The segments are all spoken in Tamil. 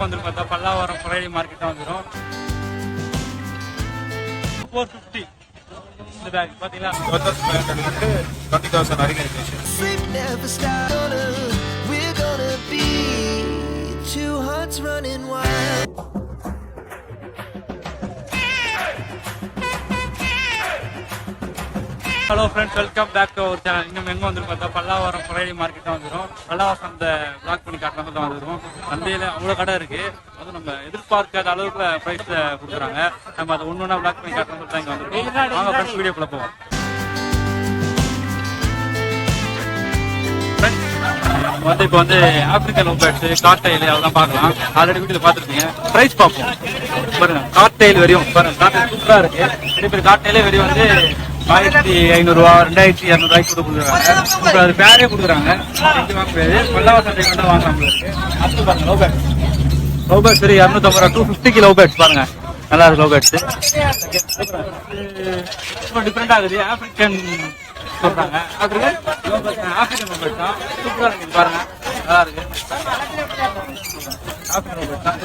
வந்துடும் பார்த்தா பல்லாவரம் பழைய மார்க்கெட் வந்துடும் ஃபோர் ஃபிஃப்டி இந்த பேக் பார்த்தீங்களா டுவெண்ட்டி தௌசண்ட் வரைக்கும் இருக்கு Sleep never stop. We're gonna be two hearts running wild. Hello friends welcome back to our channel இன்னும் எங்கே வந்துரும் பார்த்தா பல்லாவரம் பழைய மார்க்கெட் தான் வந்துடும் பல்லாவரம் அந்த பிளாக் பண்ணி காட்டுறாங்க தான் வந்துடும் சந்தையில் அவ்வளோ கடை இருக்கு. அதுவும் நம்ம எதிர்பார்க்காத அளவுக்கு ப்ரைஸ் கொடுக்குறாங்க. நம்ம அதை ஒன்று ஒன்றா பிளாக் பண்ணி காட்டுறோம் தான் இங்கே வந்துருக்கோம். வாங்க ஃப்ரெண்ட்ஸ் வீடியோக்குள்ள போவோம். வந்து இப்போ வந்து ஆப்பிரிக்கன் லோபேட்ஸ் கார்டைல் அதெல்லாம் பார்க்கலாம். ஆல்ரெடி வீட்டில் பார்த்துருக்கீங்க ப்ரைஸ் பார்ப்போம். பாருங்க கார்டைல் வரையும் பாருங்க கார்டைல் சூப்பராக இருக்கு. பெரிய பெரிய கார்டைலே வரையும் வந்து ஆயிரத்தி ஐநூறுரூவா ரெண்டாயிரத்தி இரநூறுவாய்க்கு கூட கொடுக்குறாங்க. இப்போ அது பேரே கொடுக்குறாங்க. இங்கே வாங்க முடியாது பல்லாவரம் சந்தை மட்டும் வாங்கலாம் இருக்கு. அடுத்து பாருங்க லோபேட்ஸ் லோபேட்ஸ் சரி இரநூத்தம்பது ரூபா டூ ஃபிஃப்டிக்கு லவ் பேட்ஸ் பாருங்க. நல்லா இருக்கு லவ் பேட்ஸ் டிஃப்ரெண்ட் ஆகுது. ஆப்பிரிக்கன் சொல்றாங்க. ஆப்பிரிக்கன் ஆப்பிரிக்கன் லோபேட்ஸ் தான் சூப்பராக இருக்கு பாருங்க. நல்லா இருக்கு. ஆப்பிரிக்கன் லோபேட்ஸ் தான்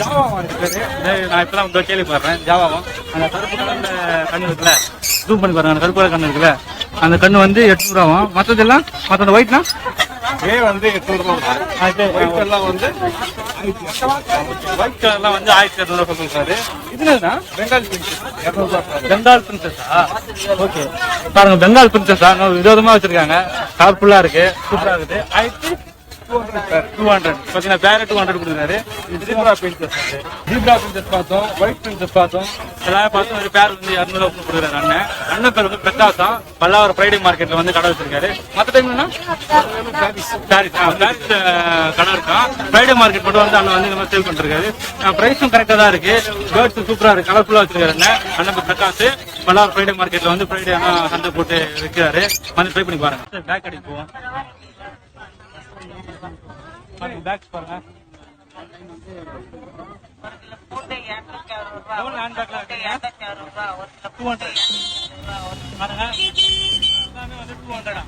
ஜாவாவும் இருக்கு பேரு. இது நான் இப்பதான் வந்து கேள்விப்படுறேன். ஜாவாவும் அந்த கருப்பு கலர்ல கண்ணு இருக்குல்ல. ஜூம் பண்ணி பாருங்க அந்த கருப்பு கண்ணு இருக்குல்ல? அந்த கண்ணு வந்து எட்நூறுவாவும் மற்றதெல்லாம் மற்ற ஒயிட்னா ஏ வந்து எட்நூறு எல்லாம் வந்து ஒயிட் கலர்லாம் வந்து ஆயிரத்தி இரநூறுவா சொல்லிருக்காரு இது என்னதுன்னா பெங்கால் பிரின்சஸ் பெங்கால் பிரின்சஸா ஓகே பாருங்க பெங்கால் பிரின்சஸா விதவிதமா வச்சிருக்காங்க. கலர்ஃபுல்லா இருக்கு. சூப்பரா இருக்குது. ஆயிரத்தி டூ ஹண்ட்ரட் பார்த்தீங்கன்னா வேற டூ ஹண்ட்ரட் கொடுக்குறாரு. ஜீப்ரா பிரின்சஸ் ஜீப்ரா பிரின்சஸ் பார்த்தோம். ஒயிட் பிரின்சஸ் பார்த்தோம். எல்லாரும் பார்த்தோம். ஒரு பேர் வந்து இரநூறுவா கொடுக்குறாரு அண்ணன். அண்ணன் பேர் வந்து பிரகாசா பல்லாவரம் ஃப்ரைடே மார்க்கெட்ல வந்து கடை வச்சிருக்காரு. மற்ற டைம் என்ன? சாரீஸ் கடை இருக்கான் ஃப்ரைடே மார்க்கெட் மட்டும் வந்து அண்ணன் வந்து இந்த மாதிரி சேல் பண்ணிருக்காரு. ப்ரைஸும் கரெக்டாக தான் இருக்கு. பேர்ட்ஸ் சூப்பராக இருக்கு. கலர்ஃபுல்லா வச்சிருக்காரு அண்ணன். அண்ணன் பேர் பிரகாஷ் பல்லாவரம் ஃப்ரைடே மார்க்கெட்ல வந்து ஃப்ரைடே ஆனா சந்தை போட்டு விற்கிறாரு. வந்து ட்ரை பண்ணி பாருங்க. பேக் கடைக்கு போவோம் பேக்ஸ் பாருங்க. எவ்வளவு ஹேண்ட் பேக்லாம் இருக்குங்க? டூ ஹண்ட்ரட் பாருங்க. எல்லாமே வந்து டூ ஹண்ட்ரடா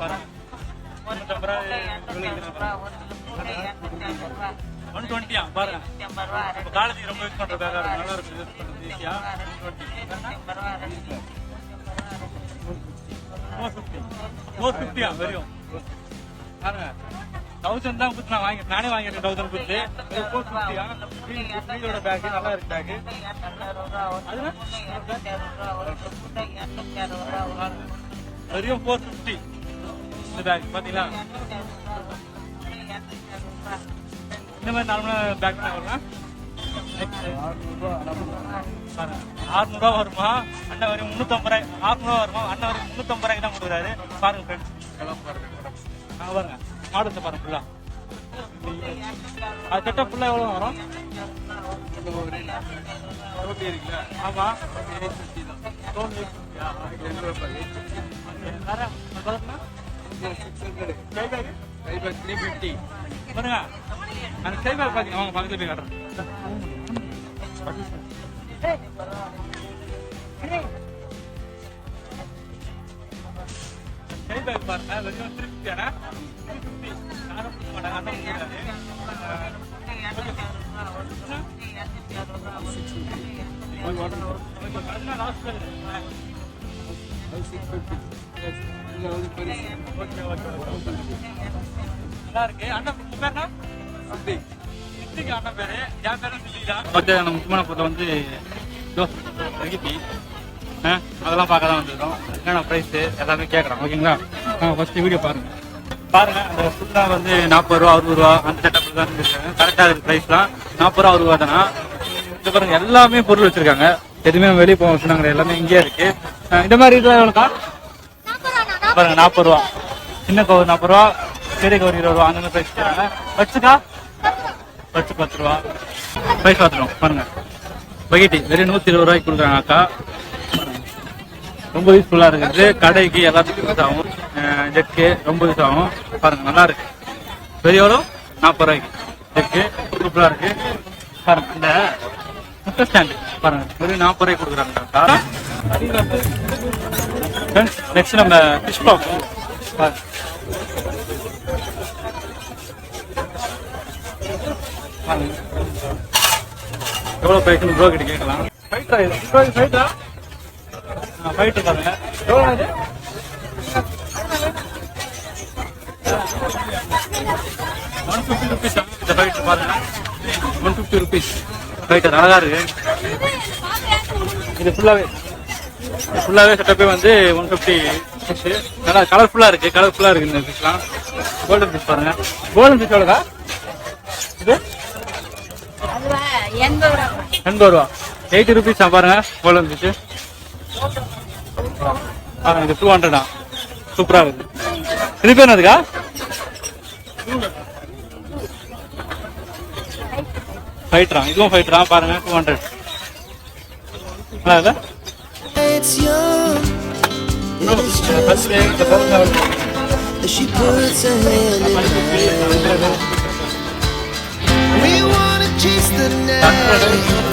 பாருங்க. ஒன் டுவெண்ட்டியா பாருங்க. இப்போ காலேஜ் ரொம்ப யூஸ் பண்றதுக்காக இருக்கு. நல்லா இருக்கு யூஸ் பண்றது ஈஸியா ஃபோர் ஃபிஃப்டி ஃபோர் ஃபிஃப்டியா வெறும் பாருங்க தௌசண்ட் தான் கொடுத்து நான் வாங்கி நானே வாங்கியிருக்கேன் தௌசண்ட் குத்து ஃபோர் ஃபிஃப்டியா ஃப்ரீயோட பேக் நல்லா இருக்கு பேக் அதுனா வெறும் ஃபோர் ஃபிஃப்டி இந்த பேக் பாத்தீங்களா? இந்த மாதிரி நார்மலா பேக் தான் வரலாம் ஆறுநூறுவா வருமா? அண்ணன் வரையும் முந்நூத்தம்பது ரூபாய் ஆறுநூறுவா வருமா அண்ணன் வரையும் முந்நூத்தம்பது ரூபாய்க்கு தான் கொடுக்குறாரு. பாருங்க ஃப்ரெண்ட்ஸ் ஆ பாருங்க. மாடல்ஸ் பாருங்க ஃபுல்லா அது செட்டப் ஃபுல்லா எவ்வளோ வரும்? ஆமா. Stone eight fifty ஆ? வேற, அது பாருங்க. அந்த கை பேக் பாத்தீங்க வாங்க பக்கத்துல போய் காட்டுறேன். நல்லா இருக்கு அண்ணன் உங்க பேர்னா சித்திக்கு அண்ணன் பேரு என் பேரும் சித்தி தான் நம்ம முக்கியமான பொருள் வந்து ரெகிபி அதெல்லாம் பார்க்க தான் வந்துருக்கோம். என்னென்ன ப்ரைஸு எல்லாமே கேட்குறோம் ஓகேங்களா? ஃபஸ்ட்டு வீடியோ பாருங்கள் பாருங்கள் அந்த ஃபுல்லாக வந்து நாற்பது ரூபா அறுபது ரூபா அந்த செட்டப்பில் தான் இருக்காங்க கரெக்டாக இருக்கு ப்ரைஸ்லாம் நாற்பது ரூபா அறுபது ரூபா தானா? இது பாருங்க எல்லாமே பொருள் வச்சுருக்காங்க. எதுவுமே வெளியே போக சொன்னாங்க எல்லாமே இங்கேயே இருக்கு. இந்த மாதிரி இதெல்லாம் எவ்வளோக்கா? பாருங்க நாற்பது ரூபா. சின்ன கவர் நாற்பது ரூபா பெரிய கவர் இருபது ரூபா அந்த மாதிரி ப்ரைஸ் தராங்க வச்சுக்கா பத்து பத்து ரூபா. ப்ரைஸ் பார்த்துருவோம் பாருங்க. பக்கெட்டி வெறும் நூத்தி இருபது ரூபாய்க்கு கொடுக்குறாங்க அக்கா ரொம்ப யூஸ்ஃபுல்லா இருக்குது. கடைக்கு எல்லாத்துக்கும் யூஸ் ஆகும் ஜெக்கு ரொம்ப யூஸ் ஆகும். பாருங்க நல்லா இருக்கு. பெரிய எவ்வளோ நாற்பது ரூபாய்க்கு. ஜெக்கு சூப்பரா இருக்கு. பாருங்க இந்த முட்டை ஸ்டாண்டு பாருங்க வெறும் நாற்பது ரூபாய்க்கு கொடுக்குறாங்க அக்கா நெக்ஸ்ட் நம்ம ஃபிஷ் பார்ப்போம் பாருங்க. எவ்வளோ ப்ரைஸ்னு ப்ரோ கிட்ட கேட்கலாம். ஃபைட்டா இது ப்ரோ இது ஃபைட்டா ஃபைட்டு பாருங்க எவ்வளோ இது ஒன் ஃபிஃப்டி ருபீஸ் இந்த ஃபைட்டு பாருங்க. ஒன் ஃபிஃப்டி ருபீஸ் ஃபைட்டர் அழகா இருக்கு. இது ஃபுல்லாகவே ஃபுல்லாகவே செட்டப்பே வந்து ஒன் ஃபிஃப்டி ஃபிஷ்ஷு நல்லா கலர்ஃபுல்லாக இருக்குது கலர்ஃபுல்லாக இருக்குது இந்த ஃபிஷ்லாம் கோல்டன் ஃபிஷ் பாருங்கள் கோல்டன் ஃபிஷ் எவ்வளோக்கா இது அதுவா எண்பது ரூபா எயிட்டி ருபீஸ் பாருங்க கோல்டன் ஃபிஷ் பாருங்க இது டூ ஹண்ட்ரடா சூப்பராக இருக்கு. இது பேர் என்னதுக்கா? ஃபைட்ரா இதுவும் ஃபைட்ரா பாருங்க two hundred as she puts her hand in. Mine. We wanna chase the night,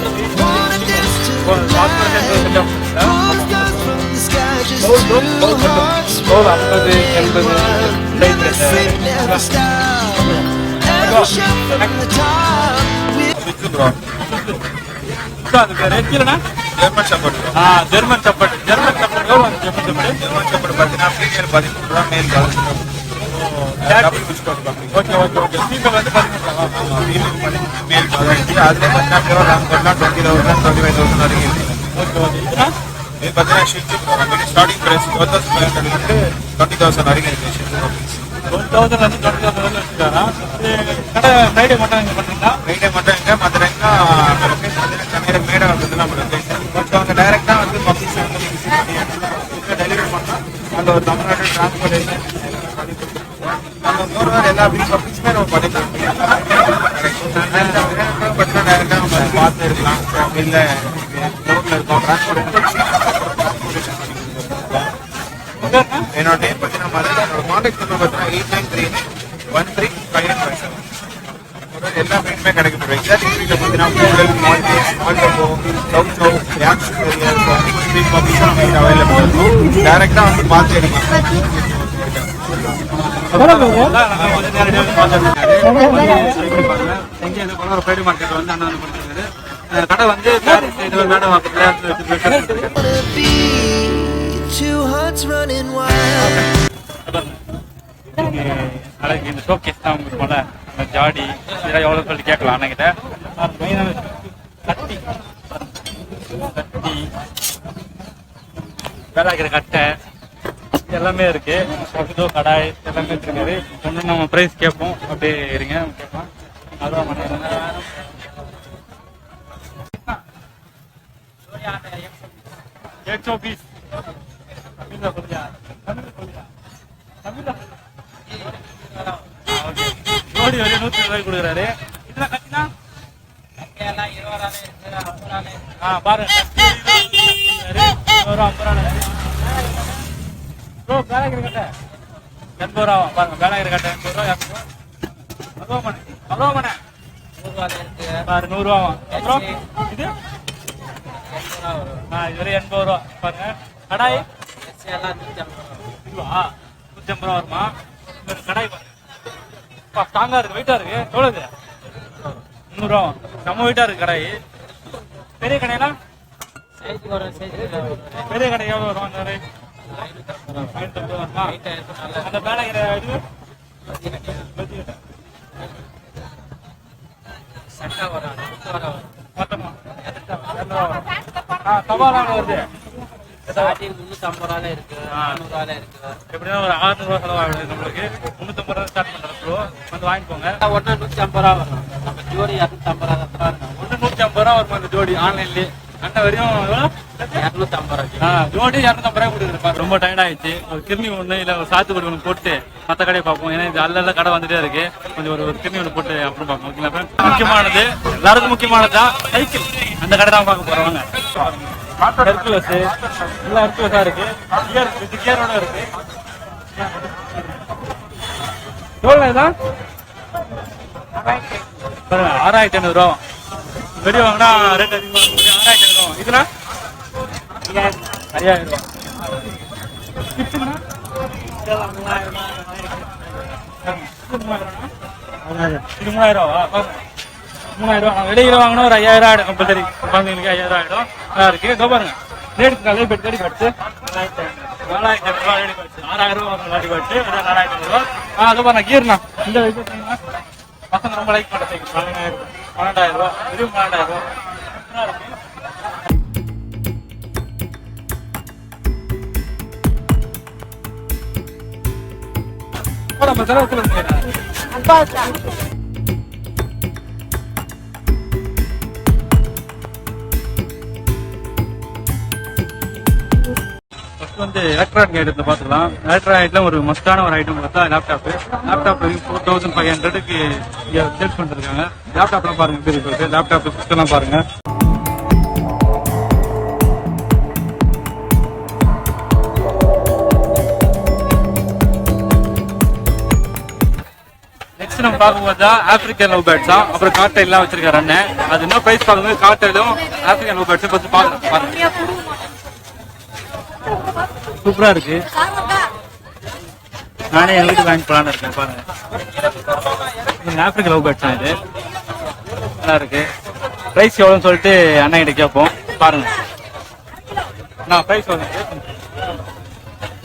German చెప్పండి జర్మన్ చెప్పండి జర్మన్ చెప్పండి చెప్పండి జర్మన్ చెప్పండి పది నాలుగు నేను పది నేను కలుస్తున్నాను ఓకే ఓకే ఓకే ఫీమేల్ అంటే పది మేల్ కాదండి అదే పద్నాలుగు kilo Ram కొట్లా twenty thousand twenty five thousand అడిగింది பதிமூணு ரூபா ஆமாம் ஃபீமேல் பதிமூணு மேல் பதினஞ்சு அதில் பார்த்தீங்கன்னா பியூர் ராம் கோட்லாம் டுவெண்ட்டி தௌசண்ட் டுவெல் வந்து டுவெண்ட்டி தௌசண்ட் வச்சுருக்காரா? கடை ஃப்ரைடே மட்டும் இங்கே பண்ணுறீங்களா ஃப்ரைடே மட்டும் எங்கே மற்ற டைம்லாம் லொக்கேஷன் வந்து சென்னையில் மேடை வந்து நம்ம லொக்கேஷன் அவங்க டைரெக்டாக வந்து பப்ளிஷ் வந்து நீங்கள் விசிட் பண்ணி எடுத்துக்கலாம் டெலிவரி பண்ணால் அந்த ஒரு தமிழ்நாடு டிரான்ஸ்போர்ட்டேஷன் நம்ம மூணு எல்லா பப்ளிஷுமே நம்ம பண்ணி நம்ம பார்த்து இருக்கலாம் இல்லை ரோட்டில் இருக்கோம் டிரான்ஸ்போர்ட்டேஷன் என்னோட நேம் பத்தி நம்ம என்னோட காண்டாக்ட் நம்பர் பார்த்தீங்கன்னா eight nine three one three five eight five seven எல்லா மீனுமே கிடைக்கும் ப்ரோ எக்ஸாக்ட் மீட்டில் பார்த்தீங்கன்னா கூடல் மால்டேஸ் சவுத் யாக்ஸ் ஸ்ட்ரீட் பப்ளிஷ் நம்ம அவைலபிள் இருக்கும் வந்து பார்த்து எடுக்கலாம் ஒரு மார்க்கெட் வந்து அண்ணா வந்து கடை வந்து பாரிஸ் இது மேடம் பக்கத்தில் wanna be two இந்த ஷோகேஸ் தான் உங்களுக்கு போல அந்த ஜாடி இதெல்லாம் எவ்வளோ சொல்லி கேட்கலாம் அண்ணங்கிட்ட மெயினான கத்தி கத்தி வேலாக்கிற கட்டை எல்லாமே இருக்கு பகுதோ கடாய் எல்லாமே வச்சிருக்காரு ஒன்று நம்ம ப்ரைஸ் கேட்போம் அப்படியே இருங்க கேட்போம் அதுதான் பண்ண एक सौ बीस தமிழ்ல சொல்லியா தமிழ்ல சொல்லியா தமிழ்ல ஜோடி வரைய நூத்தி ரூபாய் கொடுக்குறாரு இதெல்லாம் கட்டினா ஆ பாருங்க கட்டி இருபது ரூபா ஐம்பது ரூபா ப்ரோ வேலைக்கிற கட்டை எண்பது ரூபா பாருங்க வேலைக்கிற கட்டை எண்பது ரூபா இரநூறுவா அல்வா மணி அல்வா மணி பாரு நூறுரூவா அப்புறம் இது ஆ இது வரை எண்பது ரூபா பாருங்க. கடாய். இதுவா? நூற்றி ஐம்பது ரூபா வருமா? இந்த கடாய் பாருங்க. பா ஸ்ட்ராங்கா இருக்கு வெயிட்டா இருக்கு. எவ்வளவு இது முந்நூறுவா நம்ம வெயிட்டாக இருக்கு கடாய். பெரிய கடையெல்லாம் பெரிய கடை எவ்வளோ வரும் அந்த கடை ஐநூத்தம்பது வருமா? அந்த மேலே இருக்கிற இது? மொத்தமா வரும். தவாலாம் வருது. எப்படின்னா ஒரு ஆறுநூறு ரூபா செலவாகுது நம்மளுக்கு. முந்நூற்றம்பது ரூபா ஸ்டார்ட் பண்ணுறப்போ வந்து வாங்கிக்கோங்க. ஒன்று நூற்றி ஐம்பது ரூபா வரும். அந்த ஜோடி? ஆன்லைன்லேயே அண்ணன் வரையும் ஜோடி இரநூத்தம்பது ரூபாய் கொடுக்குறப்பா ரொம்ப டயர்ட் ஆயிடுச்சு. ஒரு கிருமி ஒன்று இல்லை ஒரு சாத்துக்குடி ஒன்று போட்டு மற்ற கடையை பார்ப்போம். ஏன்னா இது அல்ல கடை வந்துட்டே இருக்கு. கொஞ்சம் ஒரு கிருமி ஒன்று போட்டு அப்புறம் பார்ப்போம். ஓகேங்களா முக்கியமானது எல்லாருக்கும் முக்கியமானது சைக்கிள் அந்த கடை தான் பார்க்க போறோம். ஹெர்குலஸ் ஹெர்குலஸா இருக்கு. கியர் வித் கியரோட இருக்கு. எவ்வளோ இதான் ஆறாயிரத்தி ஐநூறு ரூபா. வெளியே வாங்கினா ரேட் அதிகமாக ஆறாயிரத்தி ஐநூறு ரூபா. இதுனா ஐயாயிரம் ரூபா இது மூவாயிரம். ரூபாவா? மூணாயிரம் ரூபா வாங்கினா ஒரு ஐயாயிரம் ஆயிடும். கம்பல்சரி குழந்தைங்களுக்கு ஐயாயிரம் ஆயிடும். நல்லா இருக்கு. இதோ பாருங்க. பெட் கடி பட்டு நாலாயிரத்தி ரூபாய் ரேடி ஆறாயிரம் நாலாயிரத்தி ரூபாய் ஆ அதோ பாருங்க. கீர்னா இந்த இது பசங்க ரொம்ப லைக் பண்ணுறதுக்கு பன்னெண்டாயிரம் பன்னெண்டாயிரம் வந்து எலக்ட்ரானிக் ஐட்டத்தில் பார்த்துக்கலாம். எலக்ட்ரானிக் ஐட்டம் ஒரு மஸ்டான ஒரு ஐட்டம் பார்த்தா laptop laptop four thousand five ஹண்ட்ரடுக்கு இங்கே சேல்ஸ் பண்ணிருக்காங்க லேப்டாப்லாம் பாருங்க எப்படி இருக்கு? லேப்டாப் சிஸ்டம்லாம் பாருங்க. நெக்ஸ்ட் நம்ம பார்க்கும்போது தான் ஆப்பிரிக்கன் லவ் பேர்ட்ஸ் தான் அப்புறம் கார்டைல் எல்லாம் வச்சிருக்காரு அண்ணன். அது என்ன பிரைஸ் பார்க்கும்போது கார்டைலும் ஆப்பிரிக்கன் லவ் பேர்ட்ஸும் பத்தி பாருங்க பாருங்க சூப்பரா இருக்கு. நானே எங்க வீட்டுக்கு வாங்கி போலான்னு இருக்கேன் பாருங்க. ஆப்பிரிக்கன் லவ் பேர்ட்ஸ் இது. நல்லா இருக்கு. பிரைஸ் எவ்வளோன்னு சொல்லிட்டு அண்ணன் கிட்ட கேட்போம். பாருங்க. நான் பிரைஸ் வந்து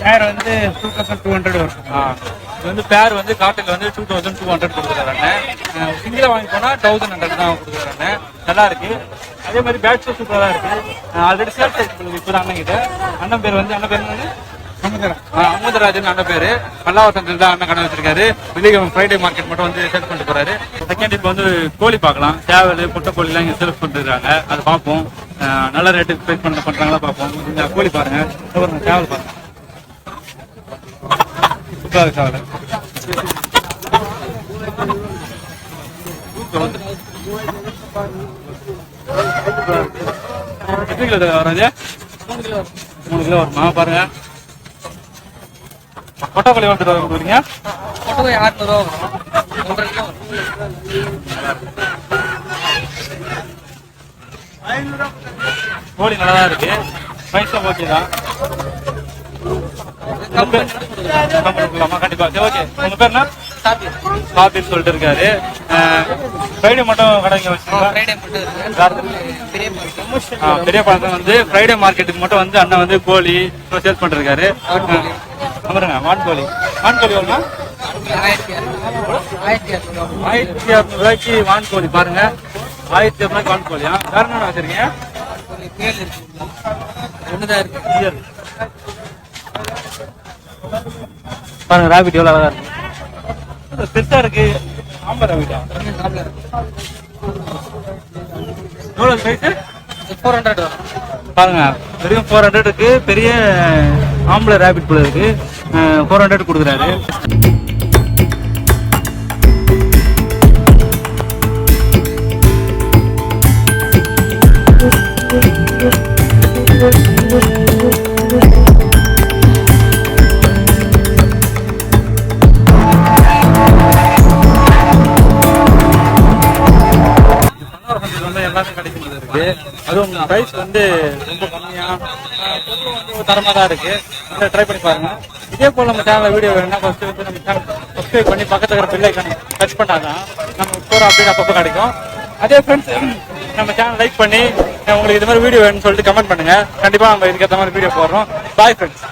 பேர் வந்து டூ தௌசண்ட் டூ ஹண்ட்ரட் வரும். இது வந்து பேர் வந்து காட்டில் வந்து டூ தௌசண்ட் டூ ஹண்ட்ரட் கொடுக்குறாங்க சிங்கிளாக வாங்கி போனால் தௌசண்ட் ஹண்ட்ரட் தான் கொடுக்குறாங்க நல்லா இருக்கு. அதே மாதிரி பேட்ஸும் சூப்பராக இருக்கு. ஆல்ரெடி சேல்ஸ் ஆயிடுச்சு இப்போ அண்ணன் கிட்ட. அண்ணன் பேர் வந்து அண்ணன் பேர் என்னது? அமுதராஜன் அண்ணன் பேரு. பல்லாவரத்தில் தான் அண்ணன் கடை வச்சிருக்காரு. வெள்ளிக்கிழமை ஃப்ரைடே மார்க்கெட் மட்டும் வந்து சேல் பண்ணிட்டு போறாரு. செகண்ட் இப்போ வந்து கோழி பார்க்கலாம். சேவல் முட்டை கோழி எல்லாம் இங்க சேல்ஸ் பண்ணிட்டு இருக்காங்க அதை பார்ப்போம். நல்ல ரேட்டுக்கு ப்ரைஸ் பண்ண பண்றாங்களா பார்ப்போம். இந்த கோழி பாருங்க. சேவல் பாருங்க. சூப்பரா இருக்கு எத்தனை கிலோ வரும் மூணு கிலோ வருமா பாருங்க கொட்டை வந்துட்டு வரும் கிலோ கோழி நல்லா தான் இருக்கு பைசா ஓகே தான் கண்டிப்பா சரி, ஓகே உங்க பேர் என்ன சாபிர் சொல்லிட்டு இருக்காரு ஃப்ரைடே மட்டும் கடைங்க வச்சிருக்கா பெரிய பழக்கம் வந்து ஃப்ரைடே மார்க்கெட்டுக்கு மட்டும் வந்து அண்ணன் வந்து கோழி சேல்ஸ் பண்ணிருக்காரு அப்புறங்க வான் கோழி வான் கோழி எவ்வளோ ஆயிரத்தி இரநூறு ரூபாய்க்கு வான் கோழி பாருங்க ஆயிரத்தி இரநூறுவாய்க்கு வான் கோழியா வேற என்ன வச்சிருக்கீங்க Clear. பாருங்க ராபிட் எவ்வளவு அழகா இருக்கு. பெருசா இருக்கு. ஆம்பர் ராபிட்டா எவ்வளவு சைஸ் ஃபோர் ஹண்ட்ரட் பாருங்க வெறும் ஃபோர் ஹண்ட்ரட் இருக்கு பெரிய ஆம்பளை ரேபிட் போல இருக்கு. ஃபோர் ஹண்ட்ரட் கொடுக்குறாரு. எல்லாமே கிடைக்கும் அதுவும் பிரைஸ் வந்து ரொம்ப கம்மியா ஆஹ் பொருளும் வந்து ஒரு தரமா தான் இருக்கு. ட்ரை பண்ணி பாருங்க. இதே போல நம்ம சேனல்ல வீடியோ வேணும்னா ஃபர்ஸ்ட் வந்து நம்ம சேனல் சப்ஸ்கிரைப் பண்ணி பக்கத்துல இருக்கிற பெல் ஐக்கான டச் பண்ணாதான் நம்ம போற அப்டேட் அப்பப்போ கிடைக்கும். அதே ஃப்ரெண்ட்ஸ் நம்ம சேனல் லைக் பண்ணி உங்களுக்கு இது மாதிரி வீடியோ வேணும்னு சொல்லிட்டு கமெண்ட் பண்ணுங்க. கண்டிப்பா நம்ம இதுக்கேற்ற மாதிரி வீடியோ போடுறோம். Bye friends